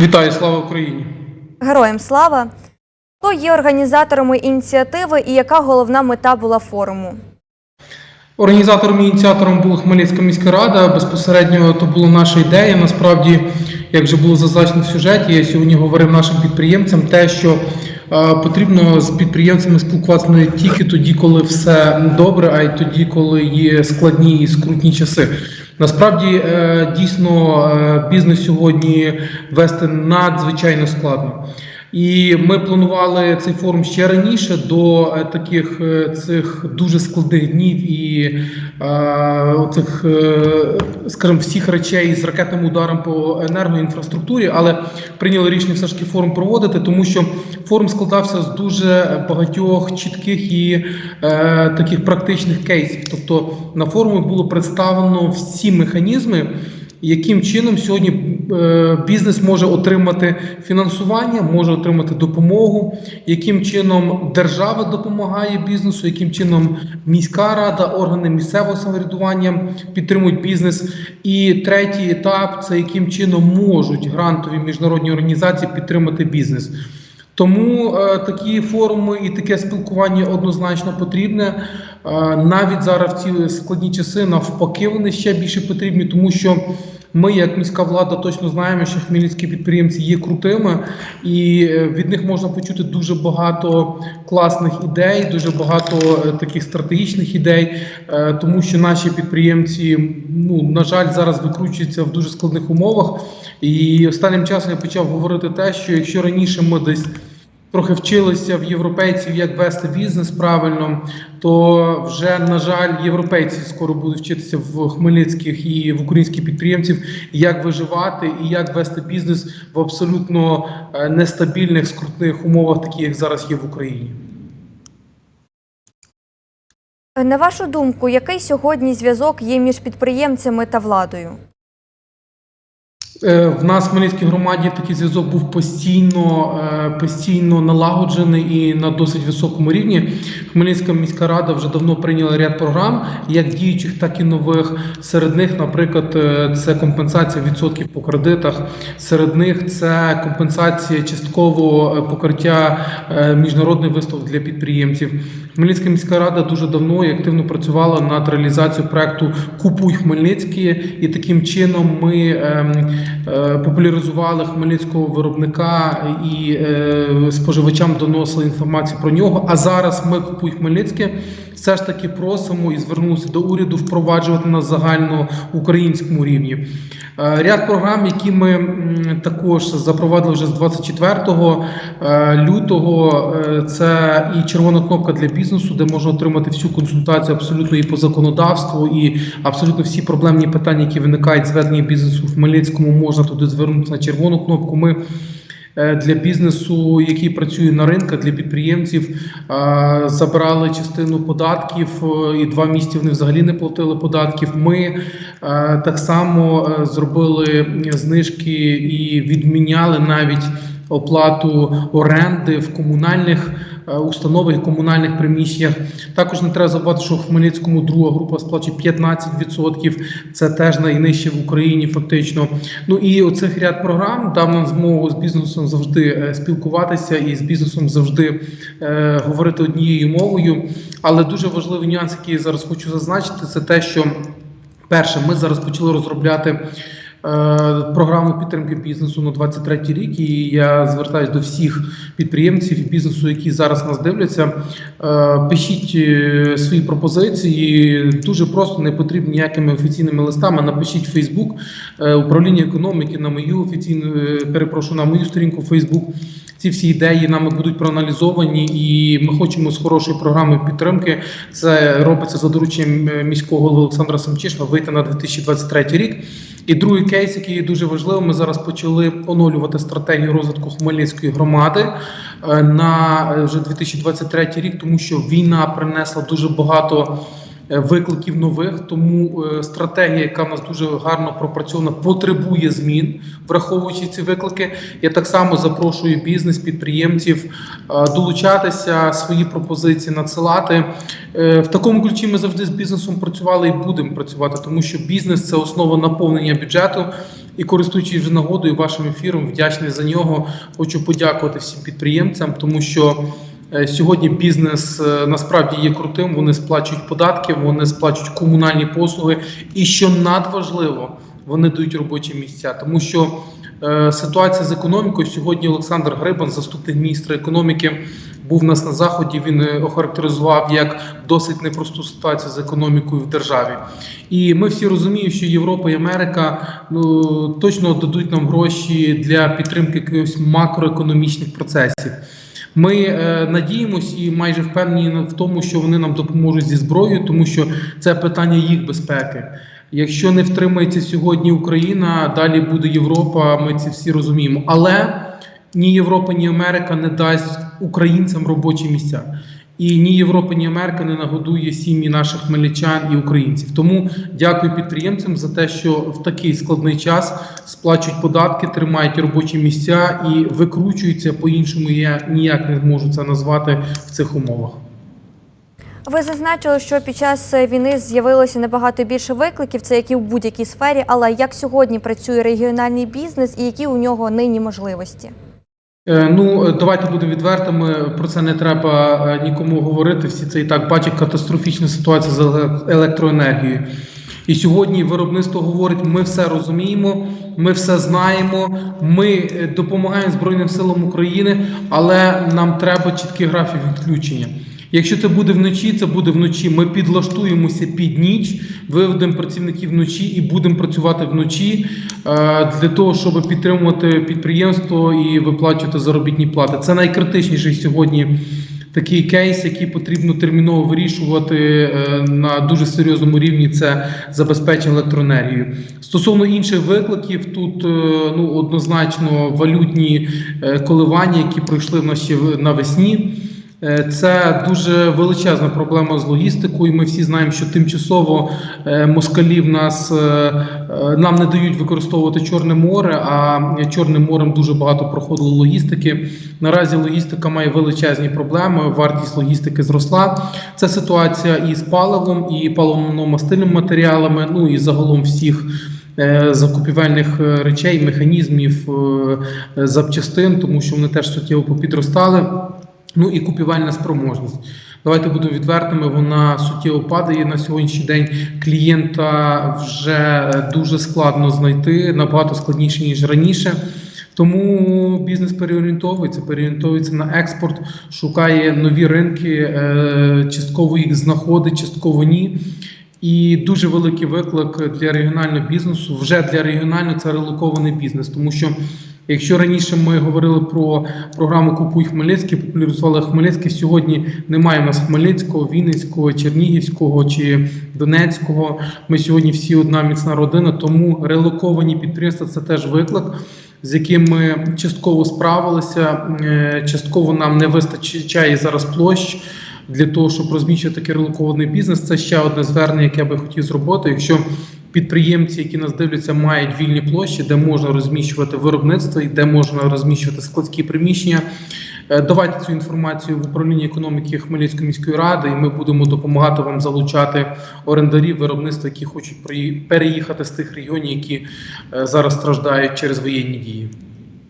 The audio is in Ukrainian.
Вітаю, слава Україні! Героям слава! Хто є організаторами ініціативи і яка головна мета була форуму? Організатором і ініціатором була Хмельницька міська рада. Безпосередньо то була наша ідея. Насправді, як вже було зазначено в сюжеті, я сьогодні говорив нашим підприємцям те, що е, потрібно з підприємцями спілкуватися не тільки тоді, коли все добре, а й тоді, коли є складні і скрутні часи. Насправді е, дійсно е, бізнес сьогодні вести надзвичайно складно. І ми планували цей форум ще раніше до е, таких е, цих дуже складних днів і е, цих, скажімо, всіх речей з ракетним ударом по енергоінфраструктурі, але прийняли рішення все ж таки форум проводити, тому що форум складався з дуже багатьох чітких і е, таких практичних кейсів. Тобто на форумі було представлено всі механізми яким чином сьогодні е, бізнес може отримати фінансування, може отримати допомогу, яким чином держава допомагає бізнесу, яким чином міська рада, органи місцевого самоврядування підтримують бізнес. І третій етап це яким чином можуть грантові міжнародні організації підтримати бізнес. Тому е, такі форуми і таке спілкування однозначно потрібне. Е, навіть зараз в ці складні часи навпаки вони ще більше потрібні, тому що ми, як міська влада, точно знаємо, що хмельницькі підприємці є крутими, і е, від них можна почути дуже багато класних ідей, дуже багато е, таких стратегічних ідей, е, тому що наші підприємці, ну на жаль, зараз викручуються в дуже складних умовах. І останнім часом я почав говорити те, що якщо раніше ми десь трохи вчилися в європейців, як вести бізнес правильно, то вже на жаль, європейці скоро будуть вчитися в хмельницьких і в українських підприємців, як виживати і як вести бізнес в абсолютно е, нестабільних скрутних умовах, такі як зараз є в Україні. На вашу думку, який сьогодні зв'язок є між підприємцями та владою? Е, В нас в Хмельницькій громаді такий зв'язок був постійно, е, постійно налагоджений і на досить високому рівні. Хмельницька міська рада вже давно прийняла ряд програм, як діючих, так і нових. Серед них, наприклад, е, це компенсація відсотків по кредитах. Серед них це компенсація часткового покриття міжнародних виставок для підприємців. Хмельницька міська рада дуже давно і активно працювала над реалізацією проекту Купуй Хмельницький, і таким чином ми ем, популяризували хмельницького виробника і е, споживачам доносили інформацію про нього. А зараз ми купуй Хмельницьке. Все ж таки просимо і звернулися до уряду впроваджувати на загальноукраїнському рівні. Е, Ряд програм, які ми також запровадили вже з 24 е, лютого, е, це і червона кнопка для бізнесу, де можна отримати всю консультацію абсолютно і по законодавству, і абсолютно всі проблемні питання, які виникають з ведення бізнесу в Хмельницькому, можна туди звернутися на червону кнопку. Ми для бізнесу, який працює на ринках, для підприємців, е, забрали частину податків, е, і два місяці вони взагалі не платили податків. Ми е, так само е, зробили знижки і відміняли навіть оплату оренди в комунальних е, установах і комунальних приміщеннях. Також не треба забувати, що в Хмельницькому друга група сплачує 15%. Це теж найнижче в Україні, фактично. Ну і оцих ряд програм дав нам змогу з бізнесом завжди е, спілкуватися і з бізнесом завжди е, говорити однією мовою. Але дуже важливий нюанс, який я зараз хочу зазначити, це те, що перше, ми зараз почали розробляти. Е, програму підтримки бізнесу на 23 рік. І я звертаюся до всіх підприємців і бізнесу, які зараз нас дивляться. Е, Пишіть е, свої пропозиції. Дуже просто не потрібно ніякими офіційними листами. Напишіть Фейсбук управління економіки на мою офіційну перепрошую на мою сторінку Фейсбук. Ці всі ідеї нами будуть проаналізовані, і ми хочемо з хорошої програми підтримки. Це робиться за дорученням е, міського голови Олександра Самчишина вийти на 2023 рік. І другий кейс, який дуже важливим, ми зараз почали оновлювати стратегію розвитку Хмельницької громади е, на е, вже 2023 рік, тому що війна принесла дуже багато викликів нових. Тому е, стратегія, яка в нас дуже гарно пропрацьована, потребує змін, враховуючи ці виклики. Я так само запрошую бізнес, підприємців е, долучатися, свої пропозиції надсилати. Е, В такому ключі ми завжди з бізнесом працювали і будемо працювати, тому що бізнес це основа наповнення бюджету. І користуючись вже нагодою вашим ефіром, вдячний за нього. Хочу подякувати всім підприємцям, тому що е, сьогодні бізнес е, насправді є крутим. Вони сплачують податки, вони сплачують комунальні послуги, і що надважливо, вони дають робочі місця, тому що е, ситуація з економікою сьогодні. Олександр Грибан, заступник міністра економіки, був у нас на заході. Він е, охарактеризував як досить непросту ситуацію з економікою в державі. І ми всі розуміємо, що Європа і Америка ну точно дадуть нам гроші для підтримки якихось макроекономічних процесів. Ми е, надіємося і майже впевнені в тому, що вони нам допоможуть зі зброєю, тому що це питання їх безпеки. Якщо не втримається сьогодні Україна, далі буде Європа. Ми це всі розуміємо. Але ні Європа, ні Америка не дасть українцям робочі місця. І ні Європа, ні Америка не нагодує сім'ї наших хмельничан і українців. Тому дякую підприємцям за те, що в такий складний час сплачують податки, тримають робочі місця і викручуються по-іншому. Я ніяк не можу це назвати в цих умовах. Ви зазначили, що під час війни з'явилося набагато більше викликів, це як і в будь-якій сфері. Але як сьогодні працює регіональний бізнес і які у нього нині можливості? Е, Ну, е, давайте будемо відвертими. Про це не треба е, нікому говорити. Всі це і так бачать катастрофічна ситуація з електроенергією. І сьогодні виробництво говорить: ми все розуміємо, ми все знаємо, ми допомагаємо Збройним силам України, але нам треба чіткий графік відключення. Якщо це буде вночі, це буде вночі. Ми підлаштуємося під ніч, виведемо працівників вночі і будемо працювати вночі е, для того, щоб підтримувати підприємство і виплачувати заробітні плати. Це найкритичніший сьогодні такий кейс, який потрібно терміново вирішувати е, на дуже серйозному рівні. Це забезпечення електроенергією. Стосовно інших викликів, тут е, ну однозначно валютні коливання, які пройшли в нас ще навесні. Е, Це дуже величезна проблема з логістикою. Ми всі знаємо, що тимчасово е, москалі в нас е, нам не дають використовувати Чорне море, а Чорним морем дуже багато проходило логістики. Наразі логістика має величезні проблеми. Вартість логістики зросла. Це ситуація і з паливом, і паливно-мастильними матеріалами. Ну і загалом всіх. Закупівельних речей, механізмів, запчастин, тому що вони теж суттєво попідростали. Ну і купівельна спроможність. Давайте будемо відвертими. Вона суттєво падає на сьогоднішній день. Клієнта вже дуже складно знайти, набагато складніше ніж раніше. Тому бізнес переорієнтовується, переорієнтовується на експорт, шукає нові ринки, е, частково їх знаходить, частково ні. І дуже великий виклик для регіонального бізнесу. Вже для регіонального це релокований бізнес, тому що якщо раніше ми говорили про програму Купуй Хмельницький, популяризували Хмельницький, сьогодні немає у нас Хмельницького, Вінницького, Чернігівського чи Донецького. Ми сьогодні всі одна міцна родина, тому релоковані підприємства це теж виклик. З яким ми частково справилися, е, частково нам не вистачає зараз площ для того, щоб розміщувати такий релокований бізнес. Це ще одне звернення, яке я би хотів зробити. Якщо підприємці, які нас дивляться, мають вільні площі, де можна розміщувати виробництво і де можна розміщувати складські приміщення. е, Давайте цю інформацію в управлінні економіки Хмельницької міської ради, і ми будемо допомагати вам залучати орендарів виробництва, які хочуть переїхати з тих регіонів, які е, зараз страждають через воєнні дії.